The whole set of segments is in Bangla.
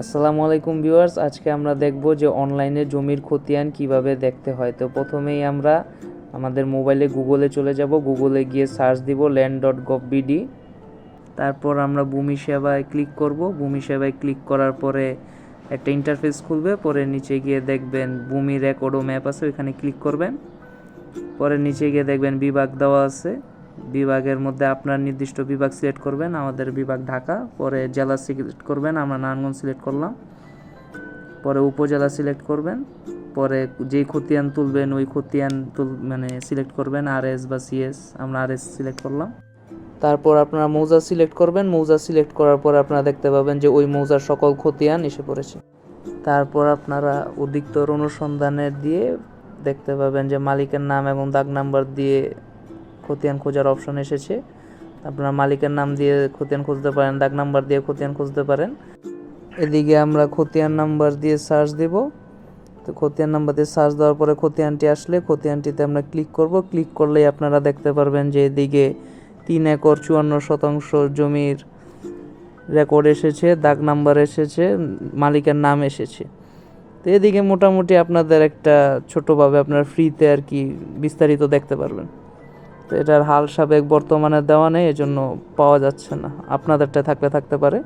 আসসালামু আলাইকুম ভিউয়ার্স, আজকে আমরা দেখব যে অনলাইনে জমির খতিয়ান কীভাবে দেখতে হয়। তো প্রথমেই আমরা আমাদের মোবাইলে গুগলে চলে যাব। গুগলে গিয়ে সার্চ দিব ল্যান্ড ডট গভ বিডি তারপর আমরা ভূমি সেবায় ক্লিক করব। ভূমি সেবায় ক্লিক করার পরে একটা ইন্টারফেস খুলবে। পরে নিচে গিয়ে দেখবেন ভূমি রেকর্ড ও ম্যাপ আছে, ওইখানে ক্লিক করবেন। পরে নিচে গিয়ে দেখবেন বিভাগ দেওয়া আছে। বিভাগের মধ্যে আপনার নির্দিষ্ট বিভাগ সিলেক্ট করবেন, আমাদের বিভাগ ঢাকা, পরে জেলা সিলেক্ট করবেন, আমরা নারায়ণগঞ্জ সিলেক্ট করলাম, পরে উপজেলা সিলেক্ট করবেন, পরে যেই খতিয়ান তুলবেন, ওই খতিয়ান তুল মানে সিলেক্ট করবেন আর এস বা সিএস, আমরা আর এস সিলেক্ট করলাম। তারপর আপনারা মৌজা সিলেক্ট করবেন, মৌজা সিলেক্ট করার পর আপনারা দেখতে পাবেন যে ওই মৌজার সকল খতিয়ান এসে পড়েছে। তারপর আপনারা অধিকতর অনুসন্ধানের দিয়ে দেখতে পাবেন যে মালিকের নাম এবং দাগ নাম্বার দিয়ে খতিয়ান খোঁজার অপশন এসেছে। আপনারা মালিকের নাম দিয়ে খতিয়ান খুঁজতে পারেন দাগ নাম্বার দিয়ে খতিয়ান খুঁজতে পারেন। এদিকে আমরা খতিয়ান নাম্বার দিয়ে সার্চ দেব। তো খতিয়ান নাম্বার দিয়ে সার্চ দেওয়ার পরে খতিয়ানটি আসলে, খতিয়ানটিতে আমরা ক্লিক করব। ক্লিক করলেই আপনারা দেখতে পারবেন যে এদিকে তিন একর চুয়ান্ন শতাংশ জমির রেকর্ড এসেছে দাগ নাম্বার এসেছে, মালিকের নাম এসেছে। তো এদিকে মোটামুটি আপনাদের একটা ছোটোভাবে আপনার ফ্রিতে আর কি বিস্তারিত দেখতে পারবেন। তো এটার হাল সাবেক বর্তমানে দেওয়া নেই, এজন্য পাওয়া যাচ্ছে না। আপনাদেরটা থাকলে থাকতে পারে।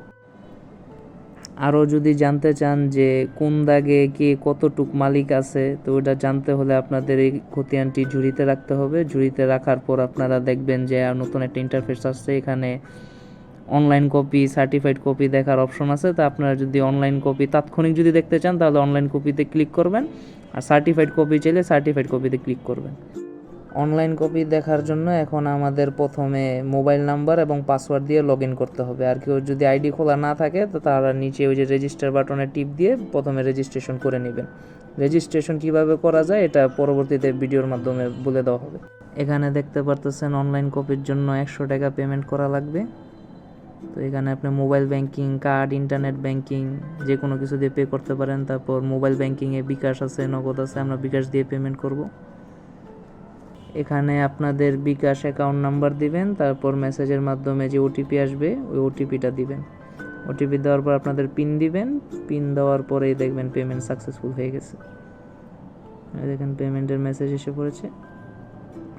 আরও যদি জানতে চান যে কোন দাগে কে কতটুক মালিক আছে, তো ওটা জানতে হলে আপনাদের এই খতিয়ানটি ঝুড়িতে রাখতে হবে। ঝুড়িতে রাখার পর আপনারা দেখবেন যে আর নতুন একটা ইন্টারফেস আসছে। এখানে অনলাইন কপি সার্টিফাইড কপি দেখার অপশন আছে। তা আপনারা যদি অনলাইন কপি তাৎক্ষণিক যদি দেখতে চান, তাহলে অনলাইন কপিতে ক্লিক করবেন। আর সার্টিফাইড কপি চাইলে সার্টিফাইড কপিতে ক্লিক করবেন। অনলাইন কপি দেখার জন্য এখন আমাদের প্রথমে মোবাইল নাম্বার এবং পাসওয়ার্ড দিয়ে লগ ইন করতে হবে। আর কেউ যদি আইডি খোলা না থাকে, তো তারা নিচে ওই যে রেজিস্টার বাটনে টিপ দিয়ে প্রথমে রেজিস্ট্রেশন করে নেবেন। রেজিস্ট্রেশন কীভাবে করা যায়, এটা পরবর্তীতে ভিডিওর মাধ্যমে বলে দেওয়া হবে। এখানে দেখতে পারতেছেন অনলাইন কপির জন্য একশো টাকা পেমেন্ট করা লাগবে। তো এখানে আপনি mobile banking card internet banking যে কোনো কিছু দিয়ে পে করতে পারেন। তারপর মোবাইল ব্যাংকিংয়ে বিকাশ আছে, নগদ আছে, আমরা বিকাশ দিয়ে পেমেন্ট করব। এখানে আপনাদের বিকাশ অ্যাকাউন্ট নাম্বার দিবেন, তারপর মেসেজের মাধ্যমে যে ওটিপি আসবে, ওই ওটিপিটা দিবেন। ওটিপি দেওয়ার পর আপনাদের পিন দিবেন পিন দেওয়ার পরেই দেখবেন পেমেন্ট সাকসেসফুল হয়ে গেছে। দেখেন পেমেন্টের মেসেজ এসে পড়েছে।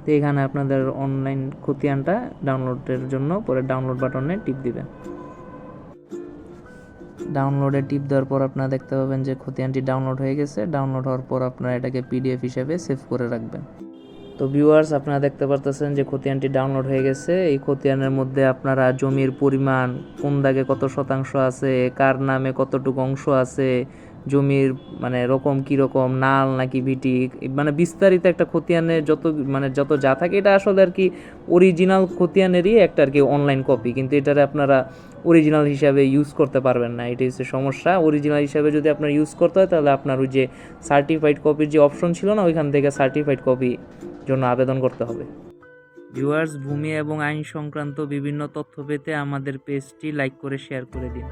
তো এখানে আপনাদের অনলাইন খতিয়ানটা ডাউনলোডের জন্য পরে ডাউনলোড বাটনে টিপ দিবেন। ডাউনলোডে টিপ দেওয়ার পর আপনারা দেখতে পাবেন যে খতিয়ানটি ডাউনলোড হয়ে গেছে। ডাউনলোড হওয়ার পর আপনারা এটাকে পিডিএফ হিসেবে সেভ করে রাখবেন। তো ভিউয়ার্স আপনারা দেখতে পারতেছেন যে খতিয়ানটি ডাউনলোড হয়ে গেছে। এই খতিয়ানের মধ্যে আপনারা জমির পরিমাণ, কোন দাগে কত শতাংশ আছে, কার নামে কতটুকু অংশ আছে জমির মানে রকম কি রকম, নাল নাকি ভিটি মানে বিস্তারিত একটা খতিয়ানে যত মানে যত যা থাকে, এটা আসলে আর কি অরিজিনাল খতিয়ানেরই একটা আর কি অনলাইন কপি কিন্তু এটারে আপনারা অরিজিনাল হিসাবে ইউজ করতে পারবেন না। এটাই হচ্ছে সমস্যা। অরিজিনাল হিসাবে যদি আপনার ইউজ করতে হয়, তাহলে আপনার ওই যে সার্টিফাইড কপির যে অপশন ছিল না, ওইখান থেকে সার্টিফাইড কপি জন্য আবেদন করতে হবে। ভিউয়ার্স ভূমি এবং আইন সংক্রান্ত বিভিন্ন তথ্য পেতে আমাদের পেজটি লাইক করে শেয়ার করে দিন।